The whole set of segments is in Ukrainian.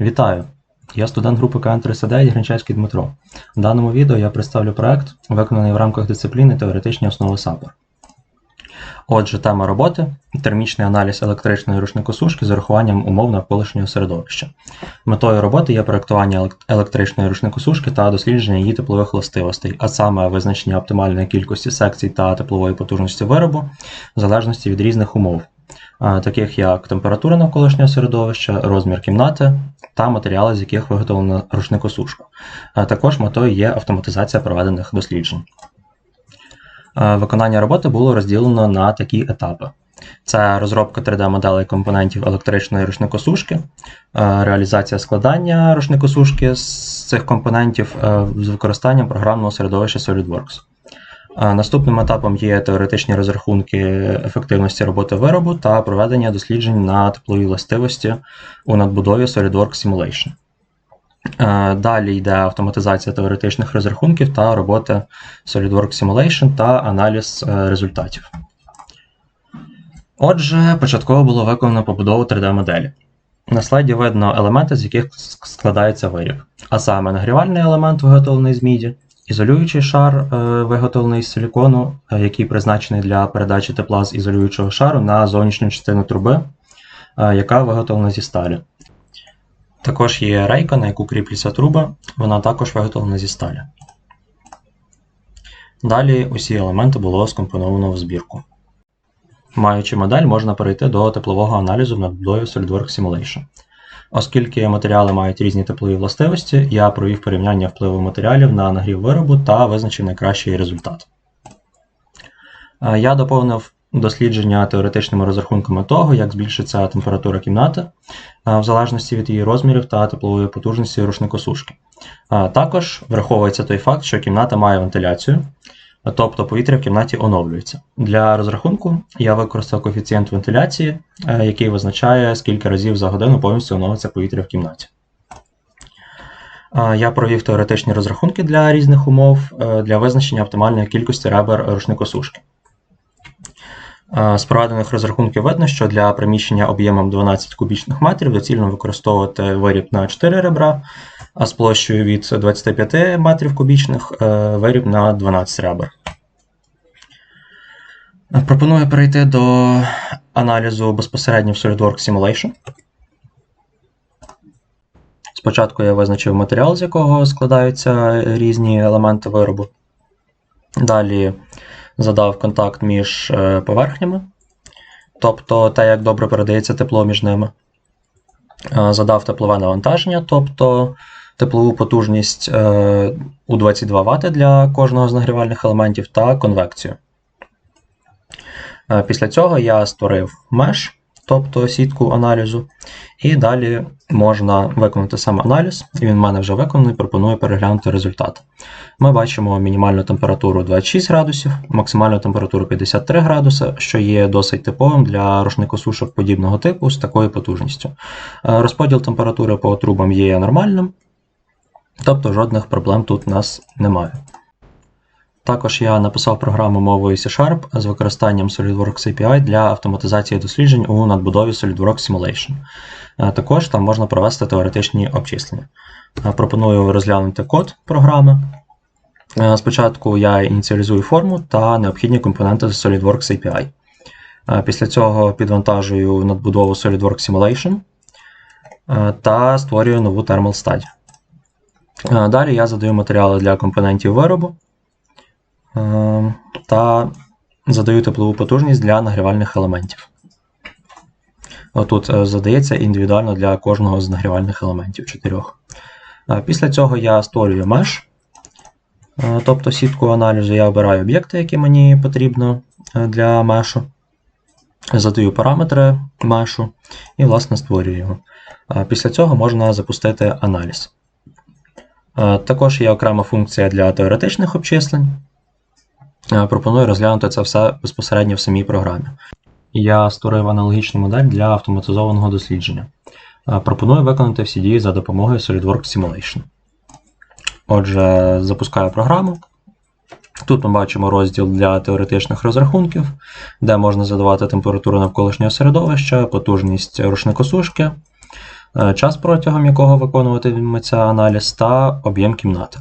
Вітаю! Я студент групи КН309 Гринчевський Дмитро. В даному відео я представлю проект, виконаний в рамках дисципліни Теоретичні основи САПОР. Отже, тема роботи термічний аналіз електричної рушникосушки з урахуванням умов навколишнього середовища. Метою роботи є проектування елек- електричної рушникосушки та дослідження її теплових властивостей, а саме визначення оптимальної кількості секцій та теплової потужності виробу в залежності від різних умов, таких як температура навколишнього середовища, розмір кімнати та матеріали, з яких виготовлена рушникосушка. Також метою є автоматизація проведених досліджень. Виконання роботи було розділено на такі етапи: це розробка 3D-моделей компонентів електричної рушникосушки, реалізація складання рушникосушки з цих компонентів з використанням програмного середовища SolidWorks. Наступним етапом є теоретичні розрахунки ефективності роботи виробу та проведення досліджень на теплові властивості у надбудові SolidWorks Simulation. Е, Далі йде автоматизація теоретичних розрахунків та роботи SolidWorks Simulation та аналіз е, результатів. Отже, початково було виконано побудову 3D-моделі. На слайді видно елементи, з яких складається виріб. А саме нагрівальний елемент, виготовлений з міді, ізолюючий шар, е, виготовлений з силікону, е, який призначений для передачі тепла з ізолюючого шару на зовнішню частину труби, е, яка виготовлена зі сталі. Також є рейка, на яку кріплюється труба, вона також виготовлена зі сталі. Далі усі елементи було скомпоновано в збірку. Маючи модель, можна перейти до теплового аналізу в надбудові SolidWorks Simulation. Оскільки матеріали мають різні теплові властивості, я провів порівняння впливу матеріалів на нагрів виробу та визначив найкращий результат. Е, Я доповнив дослідження теоретичними розрахунками того, як збільшиться температура кімнати е, в залежності від її розмірів та теплової потужності рушникосушки. Е, Також враховується той факт, що кімната має вентиляцію, тобто повітря в кімнаті оновлюється. Для розрахунку я використав коефіцієнт вентиляції, е, який визначає, скільки разів за годину повністю оновиться повітря в кімнаті. Е, Я провів теоретичні розрахунки для різних умов е, для визначення оптимальної кількості ребер рушникосушки. З проведених розрахунків видно, що для приміщення об'ємом 12 кубічних метрів доцільно використовувати виріб на 4 ребра, а з площею від 25 метрів кубічних е, виріб на 12 ребер. Пропоную перейти до аналізу безпосередньо в SolidWorks Simulation. Спочатку я визначив матеріал, з якого складаються різні елементи виробу. Далі задав контакт між е, поверхнями, тобто те, як добре передається тепло між ними. Е, Задав теплове навантаження, тобто теплову потужність е, у 22 Вт для кожного з нагрівальних елементів та конвекцію. Після цього я створив меш, тобто сітку аналізу, і далі можна виконати сам аналіз. Він в мене вже виконаний, пропоную переглянути результат. Ми бачимо мінімальну температуру 26 градусів, максимальну температуру 53 градуси, що є досить типовим для рушникосушок подібного типу з такою потужністю. Е, Розподіл температури по трубам є нормальним, тобто жодних проблем тут у нас немає. Також я написав програму мовою C-Sharp з використанням SolidWorks API для автоматизації досліджень у надбудові SolidWorks Simulation. Е, Також там можна провести теоретичні обчислення. Е, Пропоную розглянути код програми. Е, Спочатку я ініціалізую форму та необхідні компоненти з SolidWorks API. Після цього підвантажую надбудову SolidWorks Simulation та створюю нову Thermal Study. Далі я задаю матеріали для компонентів виробу та задаю теплову потужність для нагрівальних елементів. Отут е, задається індивідуально для кожного з нагрівальних елементів чотирьох. Е, Після цього я створюю меш, е, тобто сітку аналізу, я обираю об'єкти, які мені потрібно для мешу, задаю параметри мешу і, власне, створюю його. Після цього можна запустити аналіз. Також є окрема функція для теоретичних обчислень. Е, Пропоную розглянути це все безпосередньо в самій програмі. Я створив аналогічну модель для автоматизованого дослідження. Е, Пропоную виконати всі дії за допомогою SolidWorks Simulation. Отже, запускаю програму. Тут ми бачимо розділ для теоретичних розрахунків, де можна задавати температуру навколишнього середовища, потужність рушникосушки, е, час, протягом якого виконуватиметься аналіз, та об'єм кімнати.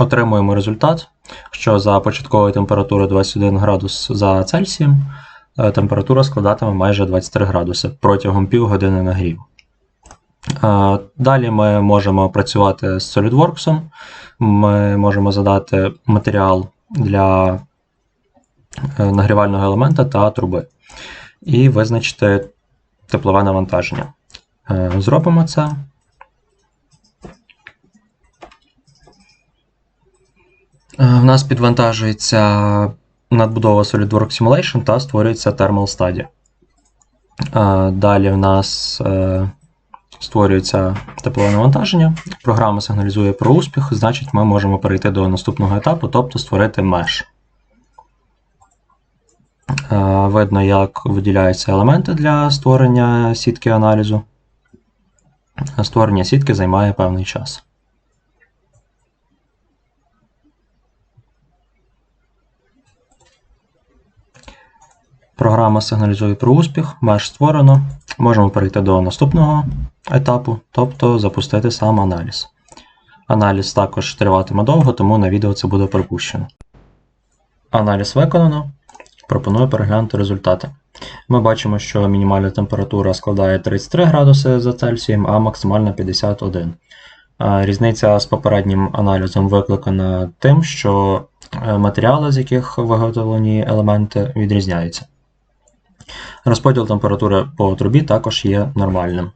Отримуємо результат, що за початкової температури 21 градус за Цельсієм е, температура складатиме майже 23 градуси протягом півгодини нагріву. Е, Далі ми можемо працювати з SolidWorks. Ми можемо задати матеріал для е, нагрівального елемента та труби і визначити теплове навантаження. Зробимо це. В нас підвантажується надбудова SolidWorks Simulation та створюється Thermal Study. Е, Далі в нас е, створюється теплове навантаження. Програма сигналізує про успіх, значить, ми можемо перейти до наступного етапу, тобто створити меш. Е, Видно, як виділяються елементи для створення сітки аналізу. Створення сітки займає певний час. Програма сигналізує про успіх, меш створено. Можемо перейти до наступного етапу, тобто запустити сам аналіз. Аналіз також триватиме довго, тому на відео це буде пропущено. Аналіз виконано. Пропоную переглянути результати. Ми бачимо, що мінімальна температура складає 33 градуси за Цельсієм, а максимальна 51. Е, Різниця з попереднім аналізом викликана тим, що е, матеріали, з яких виготовлені елементи, відрізняються. Розподіл температури по трубі також є нормальним.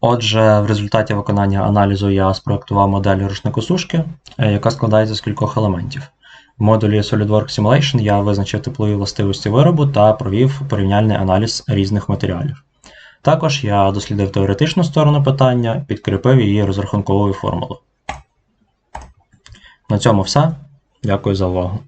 Отже, в результаті виконання аналізу я спроектував модель рушникосушки, е, яка складається з кількох елементів. В модулі SolidWorks Simulation я визначив теплові властивості виробу та провів порівняльний аналіз різних матеріалів. Також я дослідив теоретичну сторону питання, підкріпив її розрахунковою формулою. На цьому все. Дякую за увагу.